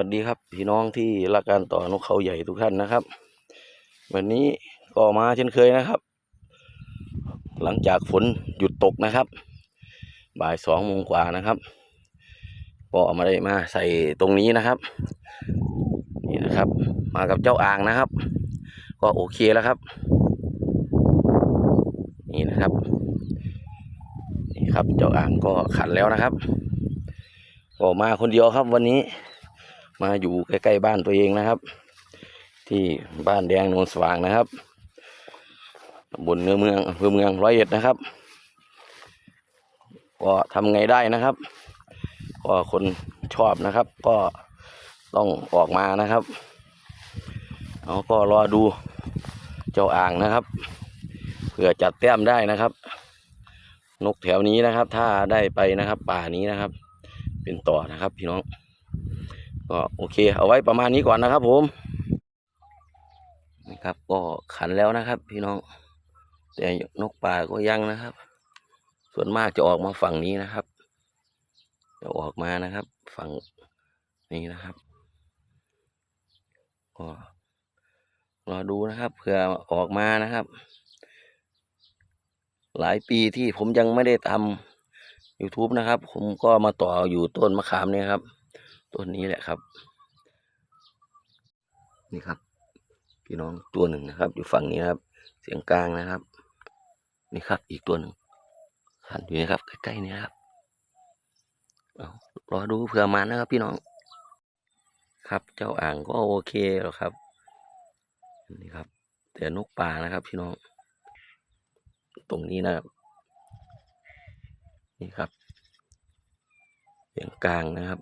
วัสดีครับพี่น้องที่รักการต่อนกเขาใหญ่ทุกท่านนะครับ วันนี้ก็มาเช่นเคยนะครับ หลังจากฝนหยุดตกนะครับ บ่ายสองโมงกว่านะครับ ก็มาได้มาใส่ตรงนี้นะครับนี่นะครับ มากับเจ้าอ่างนะครับ ก็โอเคแล้วครับ นี่นะครับนี่ครับเจ้าอ่างก็ขันแล้วนะครับก็มาคนเดียวครับวันนี้ มาอยู่ใกล้ๆบ้านตัวเองนะครับ ที่บ้านแดงโนนสว่างนะครับตำบนเนื้อเมืองอำเภอเมืองร้อยเอ็ดนะครับ ก็ทำไงได้นะครับ ก็คนชอบนะครับ ก็ต้องออกมานะครับเอาก็รอดูเจ้าอ่างนะครับเผื่อจัดแต้มได้นะครับ นกแถวนี้นะครับ ถ้าได้ไปนะครับ ป่านี้นะครับ เป็นต่อนะครับพี่น้อง ก็โอเค เอาไว้ประมาณนี้ก่อนนะครับ ผมนะครับ ก็ขันแล้วนะครับ พี่น้อง แต่นกป่าก็ยังนะครับ ส่วนมากจะออกมาฝั่งนี้นะครับ จะออกมานะครับ ฝั่งนี้นะครับก็รอดูนะครับเผื่อออกมานะครับ หลายปีที่ผมยังไม่ได้ทำ YouTube นะครับ ผมก็มาต่ออยู่ต้นมะขามเนี่ยครับ ต้นนี้แหละครับ นี่ครับ พี่น้องตัวหนึ่งนะครับ อยู่ฝั่งนี้ครับ เสียงกลางนะครับ นี่ครับ อีกตัวหนึ่งขันอยู่นะครับ ใกล้ๆนี่ครับเอารอดูเผื่อมานะครับ พี่น้อง ครับ เจ้าอ่างก็โอเคแล้วครับนี่ครับ แต่นกป่านะครับ พี่น้อง ตรงนี้นะครับ นี่ครับเสียงกลางนะครับ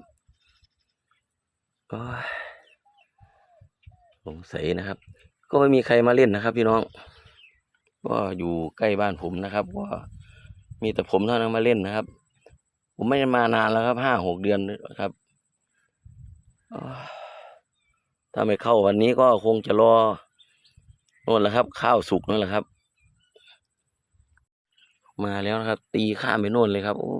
ก็สงสัยนะครับ ก็ไม่มีใครมาเล่นนะครับ พี่น้อง ก็อยู่ใกล้บ้านผมนะครับก็มีแต่ผมเท่านั้นมาเล่นนะครับ ผมไม่ได้มานานแล้วครับห้าหกเดือนครับถ้าไม่เข้าวันนี้ก็คงจะรอโน่นแหละครับ ข้าวสุกนั่นแหละครับ มาแล้วนะครับ ตีข้ามไปโน่นเลยครับ โอ้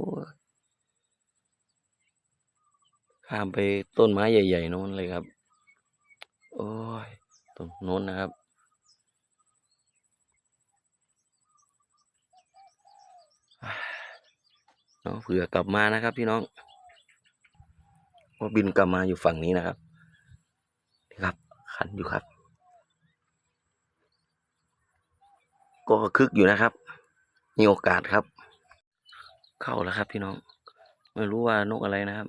ข้ามไปต้นไม้ใหญ่ๆโน้นเลยครับ โอ้ยตรงโน้นนะครับ เนาะเผื่อกลับมานะครับพี่น้องว่าบินกลับมาอยู่ฝั่งนี้นะครับนี่ครับ ขันอยู่ครับ ก็คึกอยู่นะครับ มีโอกาสครับ เข้าแล้วครับพี่น้อง ไม่รู้ว่านกอะไรนะครับ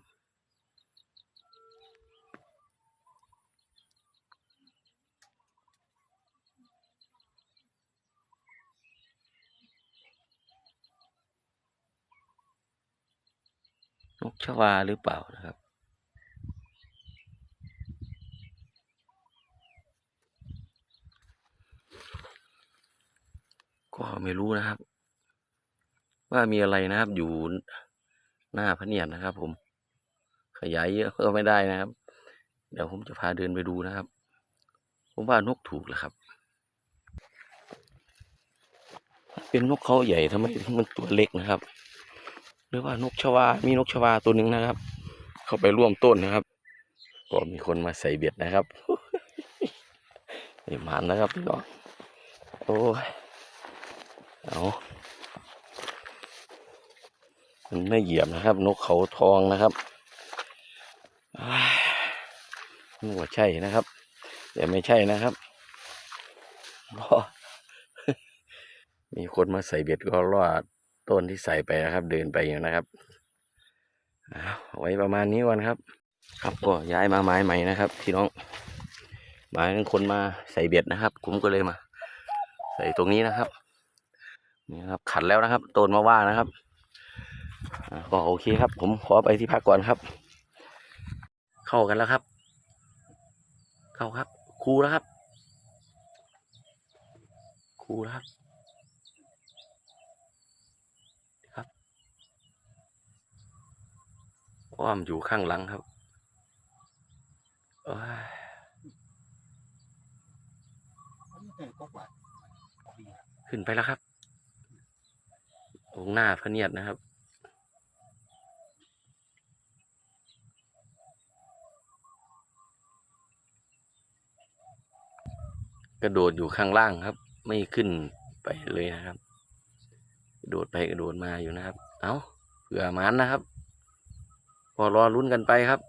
นกชวาหรือเปล่านะครับ ก็ไม่รู้นะครับ ว่ามีอะไรนะครับอยู่หน้าพระเนียดนะครับ ผม ขยายเยอะก็ไม่ได้นะครับ เดี๋ยวผมจะพาเดินไปดูนะครับ ผมว่านกถูกแล้วครับ เป็นนกเขาใหญ่ทำไมถึงมันตัวเล็กนะครับ หรือว่านกชวา มีนกชวาตัวหนึ่งนะครับ เข้าไปร่วมต้นนะครับ ก็มีคนมาใส่เบ็ดนะครับนี่มันนะครับพี่น้องโอ้ยเอามันไม่เหยียบนะครับ นกเขาทองนะครับนึกว่าใช่นะครับ แต่ไม่ใช่นะครับราะมีคนมาใส่เบ็ดก็รอด ต้นที่ใส่ไปนะครับ เดินไปอย่างนะครับเอาไว้ประมาณนี้ก่อนครับ ครับก็ย้ายมาไม้ใหม่นะครับพี่น้องหมายถึงคนมาใส่เบ็ดนะครับผมก็เลยมา ใส่ตรงนี้นะครับนี่ครับขัดแล้วนะครับต้นมาว่านะครับก็โอเคครับ ผมขอไปที่พักก่อนครับ เข้ากันแล้วครับ เข้าครับครูแล้วครับครูแล้วครับ อ้อมอยู่ข้างหลังครับขึ้นไปแล้วครับองหน้าพเนียดนะครับ กระโดดอยู่ข้างล่างครับ ไม่ขึ้นไปเลยนะครับ กระโดดไปกระโดดมาอยู่นะครับ เอา้าเผื่อมันนะครับ พอรอลุ้นกันไปครับ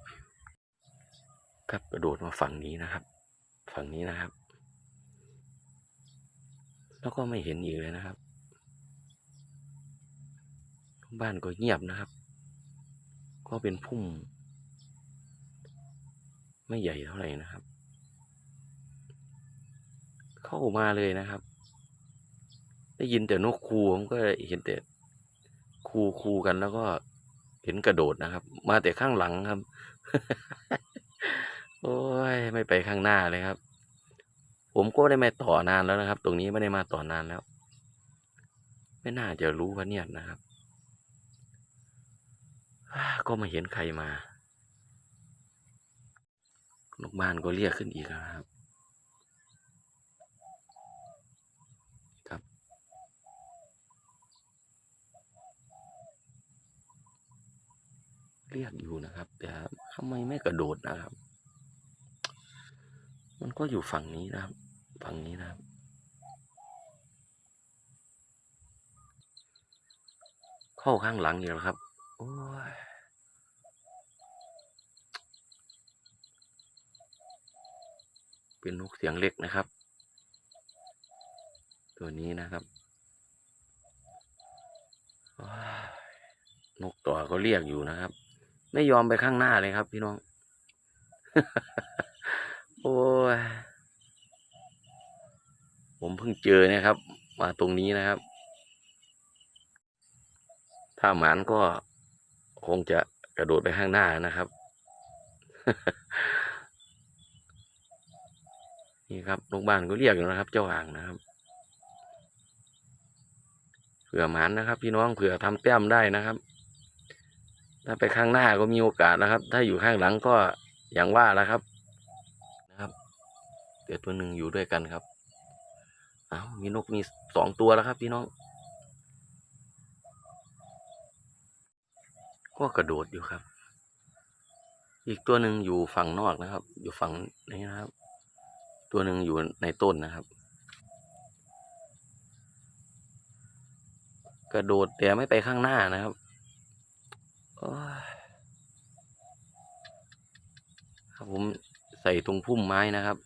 ครับกระโดดมาฝั่งนี้นะครับ ฝั่งนี้นะครับ แล้วก็ไม่เห็นอีกเลยนะครับ บ้านก็เงียบนะครับ ก็เป็นพุ่ม ไม่ใหญ่เท่าไหร่นะครับ เข้ามาเลยนะครับ ได้ยินแต่นกคูผมก็เห็นแต่คูคูกันแล้วก็ เห็นกระโดดนะครับ มาแต่ข้างหลังครับ โอ้ย ไม่ไปข้างหน้าเลยครับ ผมก็ได้มาต่อนานแล้วนะครับ ตรงนี้ไม่ได้มาต่อนานแล้ว ไม่น่าจะรู้ว่าเนี่ยนะครับก็ไม่เห็นใครมา นกบ้านก็เรียกขึ้นอีกนะครับ เรียกอยู่นะครับ แต่ทำไมไม่กระโดดนะครับ มันก็อยู่ฝั่งนี้นะครับ ฝั่งนี้นะครับเข้าข้างหลังอยู่แล้วครับ โอ้ยเป็นนกเสียงเล็กนะครับ ตัวนี้นะครับนกต่อก็เรียกอยู่นะครับ ไม่ยอมไปข้างหน้าเลยครับ พี่น้อง โอ้ย ผมเพิ่งเจอนะครับ มาตรงนี้นะครับ ถ้าหมานก็คงจะกระโดดไปข้างหน้านะครับ นี่ครับลูกบ้านก็เรียกอยู่นะครับ เจ้าอ่างนะครับเผื่อหมันนะครับ พี่น้องเผื่อทำแต้มได้นะครับ ถ้าไปข้างหน้าก็มีโอกาสนะครับ ถ้าอยู่ข้างหลังก็อย่างว่าแล้วครับ นะครับเดี๋ยวตัวหนึ่งอยู่ด้วยกันครับเอามีนกมีสองตัวแล้วครับ พี่น้อง ก็กระโดดอยู่ครับ อีกตัวหนึ่งอยู่ฝั่งนอกนะครับ อยู่ฝั่งนี้นะครับ ตัวหนึ่งอยู่ในต้นนะครับ กระโดดแต่ไม่ไปข้างหน้านะครับโอ้ยครับผมใส่ตรงพุ่มไม้นะครับ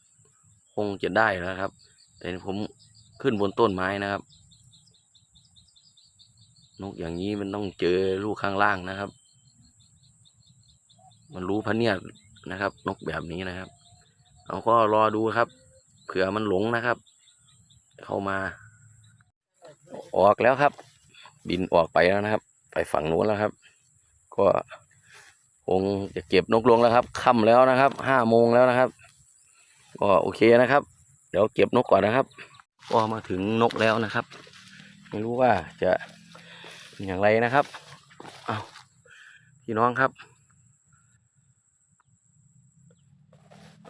คงจะได้แล้วครับ แต่ผมขึ้นบนต้นไม้นะครับ นกอย่างนี้มันต้องเจอลูกข้างล่างนะครับ มันรู้พะเนียดนะครับ นกแบบนี้นะครับ เราก็รอดูครับ เผื่อมันหลงนะครับ เข้ามา ออกแล้วครับ บินออกไปแล้วนะครับ ไปฝั่งนู้นแล้วครับ ก็ คงจะเก็บนกลงแล้วครับค่ำแล้วนะครับห้าโมงแล้วนะครับก็โอเคนะครับ เดี๋ยวเก็บนกก่อนนะครับก็มาถึงนกแล้วนะครับ ไม่รู้ว่าจะอย่างไรนะครับเอาพี่น้องครับ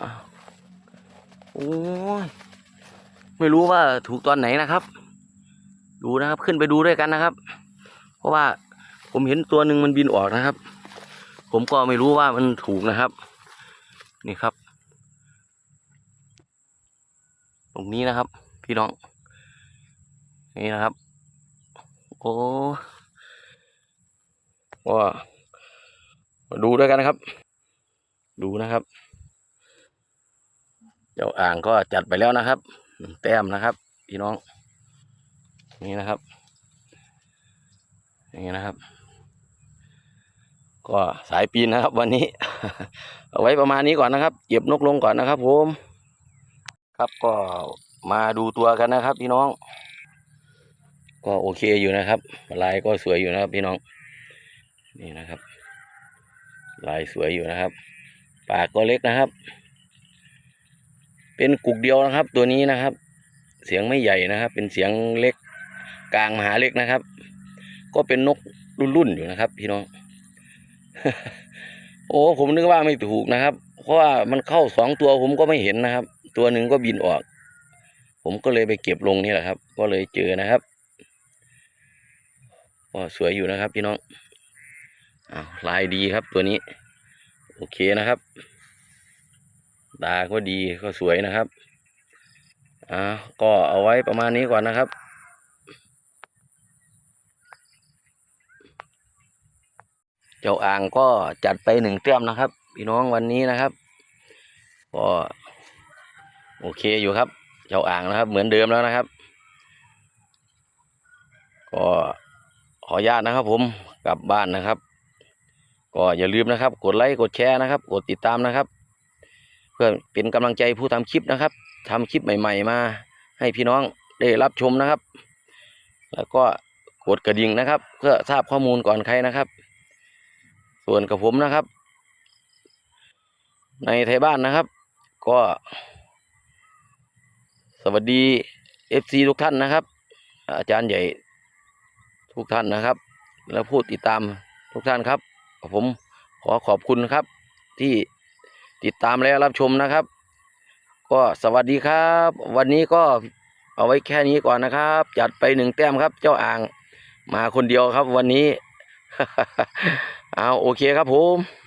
อ้าวโอ้ยไม่รู้ว่าถูกตอนไหนนะครับ ดูนะครับขึ้นไปดูด้วยกันนะครับ เพราะว่าผมเห็นตัวหนึ่งมันบินออกนะครับ ผมก็ไม่รู้ว่ามันถูกนะครับ นี่ครับ ตรงนี้นะครับ พี่น้อง นี่นะครับ โอ้ก็มาดูด้วยกันนะครับ ดูนะครับเจ้าอ่างก็จัดไปแล้วนะครับแต้มนะครับ พี่น้อง นี่นะครับอย่างนี้นะครับ ก็สายปีนนะครับ วันนี้ เอาไว้ประมาณนี้ก่อนนะครับเก็บนกลงก่อนนะครับผมครับก็มาดูตัวกันนะครับ พี่น้อง ก็โอเคอยู่นะครับ ลายก็สวยอยู่นะครับ พี่น้อง นี่นะครับ ลายสวยอยู่นะครับ ปากก็เล็กนะครับ เป็นกุกเดียวนะครับ ตัวนี้นะครับ เสียงไม่ใหญ่นะครับ เป็นเสียงเล็กกลางมหาเล็กนะครับ ก็เป็นนกรุ่นๆอยู่นะครับ พี่น้อง โอ้ผมนึกว่าไม่ถูกนะครับ เพราะว่ามันเข้าสองตัวผมก็ไม่เห็นนะครับ ตัวหนึ่งก็บินออก ผมก็เลยไปเก็บลงนี่แหละครับ ก็เลยเจอนะครับก็สวยอยู่นะครับ พี่น้องอาลายดีครับตัวนี้ โอเคนะครับตาก็ดีก็สวยนะครับอ่าก็เอาไว้ประมาณนี้ก่อนนะครับ เจ้าอ่างก็จัดไปหนึ่งเต้มนะครับ พี่น้องวันนี้นะครับก็โอเคอยู่ครับ เจ้าอ่างนะครับ เหมือนเดิมแล้วนะครับ ก็ขออนุญาตนะครับ ผมกลับบ้านนะครับ ก็อย่าลืมนะครับ กดไลค์กดแชร์นะครับ กดติดตามนะครับ เพื่อเป็นกำลังใจผู้ทำคลิปนะครับทำคลิปใหม่ ๆ มา ให้พี่น้องได้รับชมนะครับ แล้วก็กดกระดิ่งนะครับ เพื่อทราบข้อมูลก่อนใครนะครับ ส่วนกับผมนะครับ ในไทยบ้านนะครับ ก็ สวัสดีเอฟซีทุกท่านนะครับ อาจารย์ใหญ่ทุกท่านนะครับ และผู้ติดตามทุกท่านครับ ผมขอขอบคุณครับ ที่ติดตามและรับชมนะครับ ก็สวัสดีครับ วันนี้ก็เอาไว้แค่นี้ก่อนนะครับ จัดไปหนึ่งแต้มครับ เจ้าอ่างมาคนเดียวครับวันนี้ เอาโอเคครับผม